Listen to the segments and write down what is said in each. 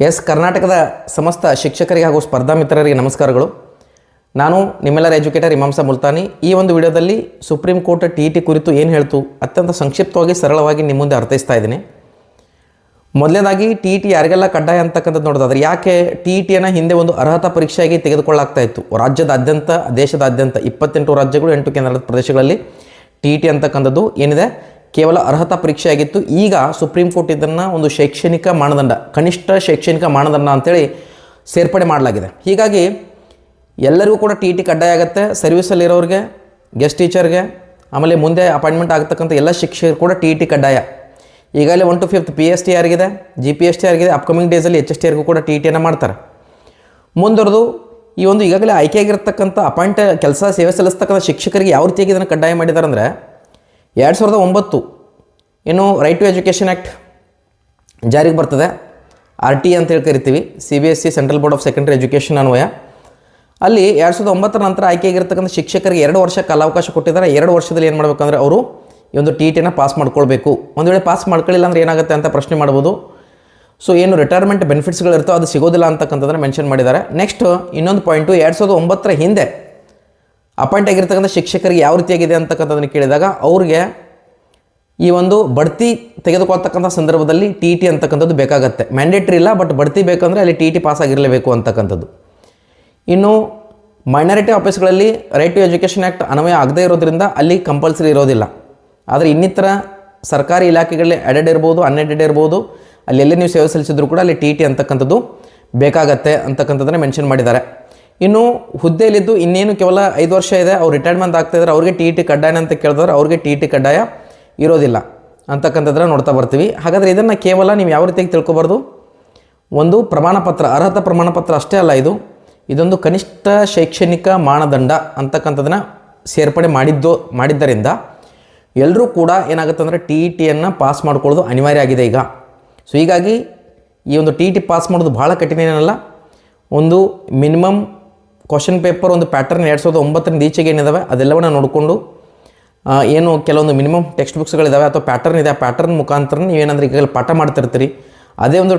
S ಕರ್ನಾಟಕದ ಸಮಸ್ತ ಶಿಕ್ಷಕರಿಗೆ ಹಾಗೂ ಸ್ಪರ್ಧಾ ಮಿತ್ರರಿಗೆ ನಮಸ್ಕಾರಗಳು. ನಾನು ನಿಮ್ಮೆಲ್ಲರ ಎಜುಕೇಟರ್ ಇಮಾಂಸ ಮುಲ್ತಾನಿ. ಈ ಒಂದು ವಿಡಿಯೋದಲ್ಲಿ ಸುಪ್ರೀಂ ಕೋರ್ಟ್ ಟಿ ಟಿ ಕುರಿತು ಏನು ಹೇಳ್ತು ಅತ್ಯಂತ ಸಂಕ್ಷಿಪ್ತವಾಗಿ ಸರಳವಾಗಿ ನಿಮ್ಮ ಮುಂದೆ ಅರ್ಥೈಸ್ತಾ ಇದ್ದೀನಿ. ಮೊದಲನೇದಾಗಿ ಟಿ ಇ ಟಿ ಯಾರಿಗೆಲ್ಲ ಕಡ್ಡಾಯ ಅಂತಕ್ಕಂಥದ್ದು ನೋಡೋದಾದ್ರೆ ಯಾಕೆ ಟಿ ಇ ಟಿಯನ್ನು ಹಿಂದೆ ಒಂದು ಅರ್ಹತಾ ಪರೀಕ್ಷೆಯಾಗಿ ತೆಗೆದುಕೊಳ್ಳಾಗ್ತಾ ಇತ್ತು? ರಾಜ್ಯದಾದ್ಯಂತ, ದೇಶದಾದ್ಯಂತ ಇಪ್ಪತ್ತೆಂಟು ರಾಜ್ಯಗಳು, ಎಂಟು ಕೇಂದ್ರದ ಪ್ರದೇಶಗಳಲ್ಲಿ ಟಿ ಇ ಟಿ ಅಂತಕ್ಕಂಥದ್ದು ಏನಿದೆ? ಕೇವಲ ಅರ್ಹತಾ ಪರೀಕ್ಷೆಯಾಗಿತ್ತು. ಈಗ ಸುಪ್ರೀಂ ಕೋರ್ಟ್ ಇದನ್ನು ಒಂದು ಶೈಕ್ಷಣಿಕ ಮಾನದಂಡ, ಕನಿಷ್ಠ ಶೈಕ್ಷಣಿಕ ಮಾನದಂಡ ಅಂತೇಳಿ ಸೇರ್ಪಡೆ ಮಾಡಲಾಗಿದೆ. ಹೀಗಾಗಿ ಎಲ್ಲರಿಗೂ ಕೂಡ ಟಿ ಟಿ ಕಡ್ಡಾಯ ಆಗುತ್ತೆ. ಸರ್ವಿಸಲ್ಲಿರೋರಿಗೆ ಗೆಸ್ಟ್ ಟೀಚರ್ಗೆ ಆಮೇಲೆ ಮುಂದೆ ಅಪಾಯಿಂಟ್ಮೆಂಟ್ ಆಗ್ತಕ್ಕಂಥ ಎಲ್ಲ ಶಿಕ್ಷಕರು ಕೂಡ ಟಿ ಟಿ ಕಡ್ಡಾಯ. ಈಗಾಗಲೇ one to fifth P S T ಆಗಿದೆ ಜಿ ಪಿ ಎಸ್ ಟಿ ಆಗಿದೆ ಅಪ್ಕಮಿಂಗ್ ಡೇಸಲ್ಲಿ ಎಚ್ ಎಸ್ ಟಿ ಆರ್ಗೂ ಕೂಡ ಟಿ ಟಿಯನ್ನು ಮಾಡ್ತಾರೆ. ಮುಂದುವರೆದು ಈ ಒಂದು ಈಗಾಗಲೇ ಆಯ್ಕೆಯಾಗಿರ್ತಕ್ಕಂಥ ಅಪಾಯಿಂಟ್ ಕೆಲಸ, ಸೇವೆ ಸಲ್ಲಿಸ್ತಕ್ಕಂಥ ಶಿಕ್ಷಕರಿಗೆ ಯಾವ ರೀತಿಯಾಗಿ ಇದನ್ನು ಕಡ್ಡಾಯ ಮಾಡಿದ್ದಾರೆ ಅಂದರೆ ಎರಡು ಸಾವಿರದ ಒಂಬತ್ತು. ಏನು ರೈಟ್ ಟು ಎಜುಕೇಷನ್ ಆ್ಯಕ್ಟ್ ಜಾರಿಗೆ ಬರ್ತದೆ. ಆರ್ ಟಿ ಅಂತ ಹೇಳಿ ಕರಿತೀವಿ. C B S C central board of secondary education ಅನ್ವಯ. ಅಲ್ಲಿ ಎರಡು ಸಾವಿರದ ಒಂಬತ್ತರ ನಂತರ ಆಯ್ಕೆಯಾಗಿರ್ತಕ್ಕಂಥ ಶಿಕ್ಷಕರಿಗೆ ಎರಡು ವರ್ಷ ಕಾಲಾವಕಾಶ ಕೊಟ್ಟಿದ್ದಾರೆ. ಎರಡು ವರ್ಷದಲ್ಲಿ ಏನು ಮಾಡಬೇಕಂದ್ರೆ ಅವರು ಈ ಒಂದು ಟಿ ಟಿನ ಪಾಸ್ ಮಾಡ್ಕೊಳ್ಬೇಕು. ಒಂದು ವೇಳೆ ಪಾಸ್ ಮಾಡ್ಕೊಳ್ಳಿಲ್ಲ ಅಂದ್ರೆ ಏನಾಗುತ್ತೆ ಅಂತ ಪ್ರಶ್ನೆ ಮಾಡ್ಬೋದು. ಸೊ ಏನು ರಿಟೈರ್ಮೆಂಟ್ ಬೆನಿಫಿಟ್ಸ್ಗಳಿರ್ತೋ ಅದು ಸಿಗೋದಿಲ್ಲ ಅಂತಕ್ಕಂಥದ್ದನ್ನು ಮೆನ್ಷನ್ ಮಾಡಿದ್ದಾರೆ. ನೆಕ್ಸ್ಟ್ ಇನ್ನೊಂದು ಪಾಯಿಂಟು ಎರಡು ಸಾವಿರದ ಒಂಬತ್ತರ ಹಿಂದೆ ಅಪಾಯಿಂಟ್ ಆಗಿರ್ತಕ್ಕಂಥ ಶಿಕ್ಷಕರಿಗೆ ಯಾವ ರೀತಿಯಾಗಿದೆ ಅಂತಕ್ಕಂಥದ್ದನ್ನು ಕೇಳಿದಾಗ ಅವ್ರಿಗೆ ಈ ಒಂದು ಬಡ್ತಿ ತೆಗೆದುಕೊಳ್ತಕ್ಕಂಥ ಸಂದರ್ಭದಲ್ಲಿ ಟಿ ಟಿ ಅಂತಕ್ಕಂಥದ್ದು ಬೇಕಾಗತ್ತೆ. ಮ್ಯಾಂಡೇಟ್ರಿ ಇಲ್ಲ ಬಟ್ ಬಡ್ತಿ ಬೇಕಂದರೆ ಅಲ್ಲಿ ಟಿ ಟಿ ಪಾಸ್ ಆಗಿರಲೇಬೇಕು ಅಂತಕ್ಕಂಥದ್ದು. ಇನ್ನು ಮೈನಾರಿಟಿ ಆಫೀಸ್ಗಳಲ್ಲಿ ರೈಟ್ ಟು ಎಜುಕೇಷನ್ ಆ್ಯಕ್ಟ್ ಅನ್ವಯ ಆಗದೇ ಇರೋದ್ರಿಂದ ಅಲ್ಲಿ ಕಂಪಲ್ಸರಿ ಇರೋದಿಲ್ಲ. ಆದರೆ ಇನ್ನಿತರ ಸರ್ಕಾರಿ ಇಲಾಖೆಗಳಲ್ಲಿ ಅಡೆಡ್ ಇರ್ಬೋದು ಅನ್ಎಡೆಡ್ ಇರ್ಬೋದು, ಅಲ್ಲಿ ಎಲ್ಲಿ ನೀವು ಸೇವೆ ಸಲ್ಲಿಸಿದ್ರು ಕೂಡ ಅಲ್ಲಿ ಟಿ ಟಿ ಅಂತಕ್ಕಂಥದ್ದು ಬೇಕಾಗತ್ತೆ ಅಂತಕ್ಕಂಥದ್ದನ್ನು ಮೆನ್ಷನ್ ಮಾಡಿದ್ದಾರೆ. ಇನ್ನು ಹುದ್ದೆಯಲ್ಲಿದ್ದು ಇನ್ನೇನು ಕೇವಲ ಐದು ವರ್ಷ ಇದೆ, ಅವ್ರು ರಿಟೈರ್ಮೆಂಟ್ ಆಗ್ತಾ ಇದ್ದಾರೆ ಅವ್ರಿಗೆ ಟಿ ಟಿ ಕಡ್ಡಾಯ ಅಂತ ಕೇಳಿದ್ರೆ ಅವ್ರಿಗೆ ಟಿ ಟಿ ಕಡ್ಡಾಯ ಇರೋದಿಲ್ಲ. ಅಂತಕ್ಕಂಥದ್ರ ನೋಡ್ತಾ ಬರ್ತೀವಿ. ಹಾಗಾದರೆ ಇದನ್ನು ಕೇವಲ ನೀವು ಯಾವ ರೀತಿಯಾಗಿ ತಿಳ್ಕೊಬಾರ್ದು? ಒಂದು ಪ್ರಮಾಣ ಪತ್ರ, ಅರ್ಹತಾ ಪ್ರಮಾಣ ಪತ್ರ ಅಷ್ಟೇ ಅಲ್ಲ ಇದು. ಇದೊಂದು ಕನಿಷ್ಠ ಶೈಕ್ಷಣಿಕ ಮಾನದಂಡ ಅಂತಕ್ಕಂಥದನ್ನ ಸೇರ್ಪಡೆ ಮಾಡಿದ್ದು, ಮಾಡಿದ್ದರಿಂದ ಎಲ್ಲರೂ ಕೂಡ ಏನಾಗುತ್ತೆ ಅಂದರೆ ಟಿ ಇ ಟಿಯನ್ನು ಪಾಸ್ ಮಾಡ್ಕೊಳ್ಳೋದು ಅನಿವಾರ್ಯ ಆಗಿದೆ ಈಗ. ಸೊ ಹೀಗಾಗಿ ಈ ಒಂದು ಟಿ ಇ ಟಿ ಪಾಸ್ ಮಾಡೋದು ಭಾಳ ಕಠಿಣ ಏನಲ್ಲ. ಒಂದು ಮಿನಿಮಮ್ ಕ್ವಶನ್ ಪೇಪರ್ ಒಂದು ಪ್ಯಾಟರ್ನ್ ಎರಡು ಸಾವಿರದ ಒಂಬತ್ತರಿಂದ ಈಚೆಗೆ ಏನಿದಾವೆ, ಅದೆಲ್ಲವನ್ನ ನೋಡಿಕೊಂಡು ಏನು ಕೆಲವೊಂದು ಮಿನಿಮಮ್ ಟೆಕ್ಸ್ಟ್ ಬುಕ್ಸ್ಗಳಿದ್ದಾವೆ ಅಥವಾ ಪ್ಯಾಟರ್ನ್ ಇದೆ, ಆ ಪ್ಯಾಟರ್ನ್ ಮುಖಾಂತರ ನೀವೇನಾದರೂ ಈಗಾಗಲೇ ಪಾಠ ಮಾಡ್ತಿರ್ತೀರಿ. ಅದೇ ಒಂದು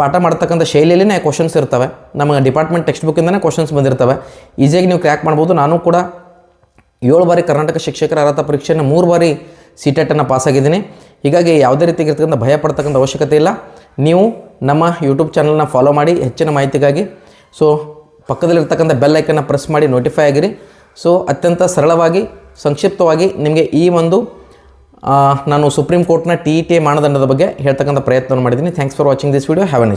ಪಾಠ ಮಾಡ್ತಕ್ಕಂಥ ಶೈಲಿಯಲ್ಲೇ ಕ್ವಶನ್ಸ್ ಇರ್ತವೆ. ನಮಗೆ ಡಿಪಾರ್ಟ್ಮೆಂಟ್ ಟೆಕ್ಸ್ಟ್ ಬುಕ್ಕಿಂದನೇ ಕ್ವಶನ್ಸ್ ಬಂದಿರ್ತವೆ. ಈಸಿಯಾಗಿ ನೀವು ಕ್ರ್ಯಾಕ್ ಮಾಡ್ಬೋದು. ನಾನು ಕೂಡ ಏಳು ಬಾರಿ ಕರ್ನಾಟಕ ಶಿಕ್ಷಕರ ಅರ್ಹತಾ ಪರೀಕ್ಷೆಯನ್ನು ಮೂರು ಬಾರಿ ಸಿ ಟೆಟನ್ನು ಪಾಸಾಗಿದ್ದೀನಿ ಹೀಗಾಗಿ ಯಾವುದೇ ರೀತಿಯಾಗಿರ್ತಕ್ಕಂಥ ಭಯ ಪಡ್ತಕ್ಕಂಥ ಅವಶ್ಯಕತೆ ಇಲ್ಲ. ನೀವು ನಮ್ಮ ಯೂಟ್ಯೂಬ್ ಚಾನಲ್ನ ಫಾಲೋ ಮಾಡಿ ಹೆಚ್ಚಿನ ಮಾಹಿತಿಗಾಗಿ. ಸೊ ಪಕ್ಕದಲ್ಲಿರ್ತಕ್ಕಂಥ ಬೆಲ್ ಐಕನ್ನ ಪ್ರೆಸ್ ಮಾಡಿ ನೋಟಿಫೈ ಆಗಿರಿ. ಸೊ ಅತ್ಯಂತ ಸರಳವಾಗಿ, ಸಂಕ್ಷಿಪ್ತವಾಗಿ ನಿಮಗೆ ಈ ಒಂದು ನಾನು ಸುಪ್ರೀಂ ಕೋರ್ಟ್ನ ಟಿ ಇ ಟಿ ಮಾನದಂಡದ ಬಗ್ಗೆ ಹೇಳ್ತಕ್ಕಂಥ ಪ್ರಯತ್ನವನ್ನು ಮಾಡಿದ್ದೀನಿ. Thanks for watching this video have a